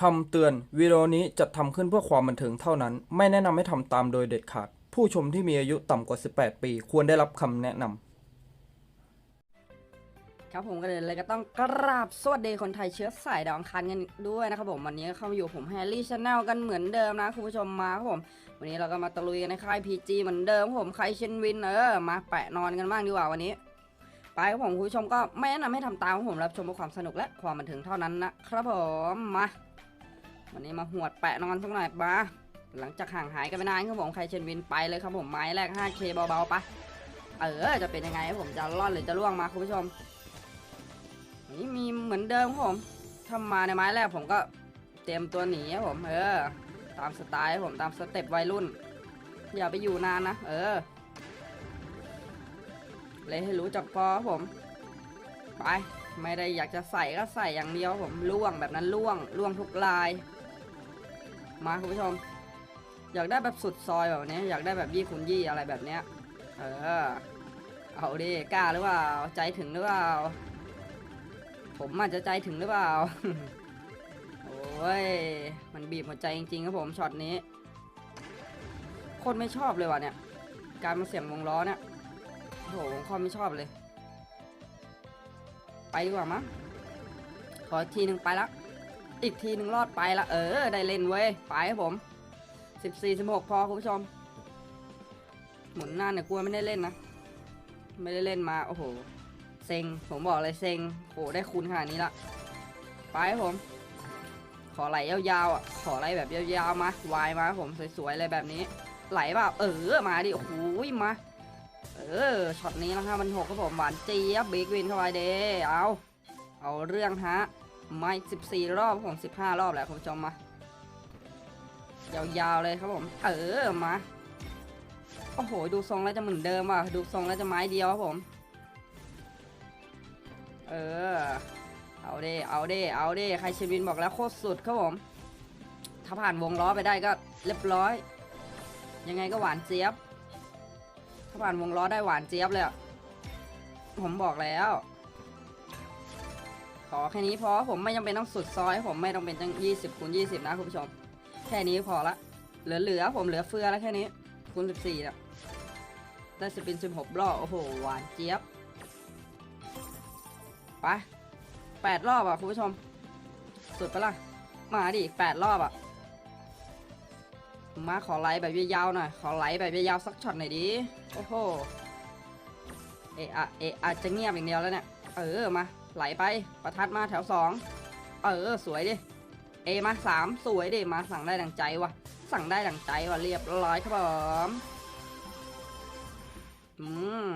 คำเตือนวิดีโอนี้จัดทำขึ้นเพื่อความบันเทิงเท่านั้น ไม่แนะนำให้ทำตามโดยเด็ดขาด ผู้ชมที่มีอายุต่ำกว่า 18 ปี ควรได้รับคำแนะนำครับผมก็เลยเลยก็ต้องกราบสวัสดีคนไทยเชื้อสายดาวอังคารกันด้วยนะครับผมวันนี้เข้ามาอยู่ผมแฮร์รี่ชาแนลกันเหมือนเดิมนะคุณผู้ชมมาครับผม วันนี้เราก็มาตะลุยกันในค่าย PG เหมือนเดิมครับผมใครเชนวินเออมาแปะนอนกันบ้างดีกว่าวันนี้ไปครับผมคุณผู้ชมก็ไม่แนะนำให้ทำตามผมรับชมเพื่อความสนุกและความบันเทิงเท่านั้นนะครับผมมา วันนี้มาหวดแปะนอนสักหน่อยมาหลังจากห่างหายกันไปนานครับผมใครเชนวินไปเลยครับผมไม้แรก 5K เบาๆปะเออจะเป็นยังไงครับผมจะรอดหรือจะล่วงมาคุณผู้ชมนี่มีเหมือนเดิมครับผมถ้ามาในไม้แรกผมก็เตรียมตัวหนีครับผมเออตามสไตล์ครับผมตามสเต็ปวัยรุ่น อย่าไปอยู่นานนะเออเลยให้รู้จักพอครับผม ไปไม่ได้อยากจะใส่ก็ใส่อย่างเดียวครับผมล่วงแบบนั้นล่วงล่วงทุกลาย มาคุณผู้ชม อยากได้แบบสุดซอยแบบนี้อยากได้แบบยี่คุณยี่อะไรแบบเนี้ยเออเอาดิกล้าหรือเปล่าใจถึงหรือเปล่าผมอาจจะใจถึงหรือเปล่าโอ้ยมันบีบหัวใจจริงๆครับผมช็อตนี้คนไม่ชอบเลยว่ะเนี่ย การมาเสียงวงล้อเนี่ยโอ้โหคนไม่ชอบเลย ไปดีกว่ามั้งขอทีหนึ่งไปละ อีกทีหนึ่งรอดไปละเออ ได้เล่นเว้ย ไปครับผมสิบสี่สิบหกพอคุณผู้ชม หมุนหน้าเนี่ยกลัวไม่ได้เล่นนะ ไม่ได้เล่นมา โอ้โห เซ็ง ผมบอกเลยเซ็งโหได้คูณขนาดนี้ละ ไปครับผม ขอไหลยาวๆอะ ขอไหลแบบยาวๆมาวายมาครับผมสวยๆเลยแบบนี้ ไหลเปล่าเออ มาดิ โอ้โห มา เออ ช็อตนี้นะครับมันหกครับผม หวานเจี๊ยบบิ๊กวินเข้าไปเด้เอา เอาเรื่องฮะ ไม่สิบสี่รอบผมสิบห้ารอบแหละคุณผู้ชมมายาวๆเลยครับผม เออมาโอ้โห ดูทรงแล้วจะเหมือนเดิมว่ะ ดูทรงแล้วจะไม้เดียวครับผม เออ เอาเด้เอาเด้เอาเด้ใครเชวินบอกแล้วโคตรสุดครับผม ถ้าผ่านวงล้อไปได้ก็เรียบร้อย ยังไงก็หวานเจี๊ยบ ถ้าผ่านวงล้อได้หวานเจี๊ยบเลย ผมบอกแล้ว ขอแค่นี้พอผมไม่จำเป็นต้องสุดซอย ผมไม่ต้องเป็นตั้งยี่สิบคูณยี่สิบนะคุณผู้ชม แค่นี้พอละ เหลือๆผมเหลือเฟือแล้วแค่นี้คูณสิบสี่นี่ยได้สปินสิบหกรอบโอ้โหหวานเจี๊ยบไปแปดรอบอะคุณผู้ชม สุดปะล่ะมาดิแปดรอบอะมาขอไลค์แบบยาวๆหน่อย ขอไลค์แบบยาวๆสักช็อตหน่อยดิ โอ้โห เอะอะเอะอะจะเงียบอย่างเดียวแล้วเนี่ย เออ มา ไหลไปประทัดมาแถวสองเออสวยดิเอมาสามสวยดิมาสั่งได้ดังใจว่ะสั่งได้ดังใจว่ะเรียบร้อยครับผมอืม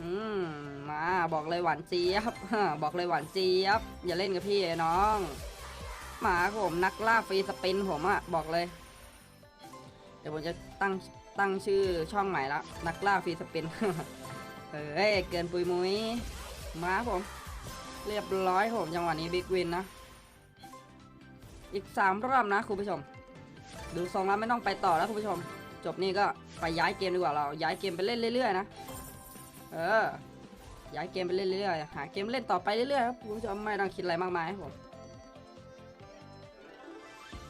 อืมมาบอกเลยหวานเจี๊ยบบอกเลยหวานเจี๊ยบ อย่าเล่นกับพี่น้อง หมาผมนักล่าฟรีสปินผมอะบอกเลย เดี๋ยวผมจะตั้งตั้งชื่อช่องใหม่ละนักล่าฟรีสปินเฮ้ยเกินปุยมุ้ยมาผม เรียบร้อยผมจังหวะนี้บิ๊กวินนะ อีกสามรอบนะคุณผู้ชม ดูทรงแล้วไม่ต้องไปต่อแล้วคุณผู้ชม จบนี่ก็ไปย้ายเกมดีกว่าเรา ย้ายเกมไปเล่นเรื่อยๆนะ เออ ย้ายเกมไปเล่นเรื่อยๆ หาเกมเล่นต่อไปเรื่อยๆครับคุณผู้ชมไม่ต้องคิดอะไรมากมายครับผม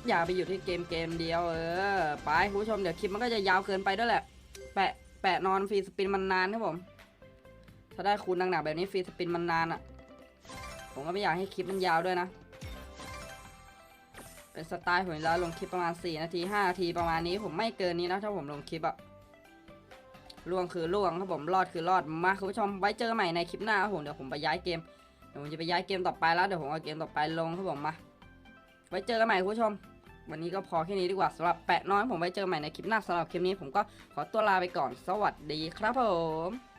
อย่าไปอยู่ที่เกมเกมเดียวเออไปคุณผู้ชมเดี๋ยวคลิปมันก็จะยาวเกินไปด้วยแหละ แปะแปะนอนฟรีสปินมันนานครับผม ถ้าได้คูณหนักๆแบบนี้ฟรีสปินมันนานอะ่ะ ผมก็ไม่อยากให้คลิปมันยาวด้วยนะ เป็นสไตล์ผมอยู่แล้วลงคลิปประมาณ 4 นาที 5 นาทีประมาณนี้ผมไม่เกินนี้นะถ้าผมลงคลิปอะล่วงคือล่วงครับผมรอดคือรอดมาคุณผู้ชมไว้เจอใหม่ในคลิปหน้าครับผมเดี๋ยวผมไปย้ายเกมเดี๋ยวผมจะไปย้ายเกมต่อไปแล้วเดี๋ยวผมเอาเกมต่อไปลงครับผมมาไว้เจอกันใหม่คุณผู้ชม วันนี้ก็พอแค่นี้ดีกว่าสำหรับแปะน้อยผมไว้เจอใหม่ในคลิปหน้าสำหรับคลิปนี้ผมก็ขอตัวลาไปก่อนสวัสดีครับผม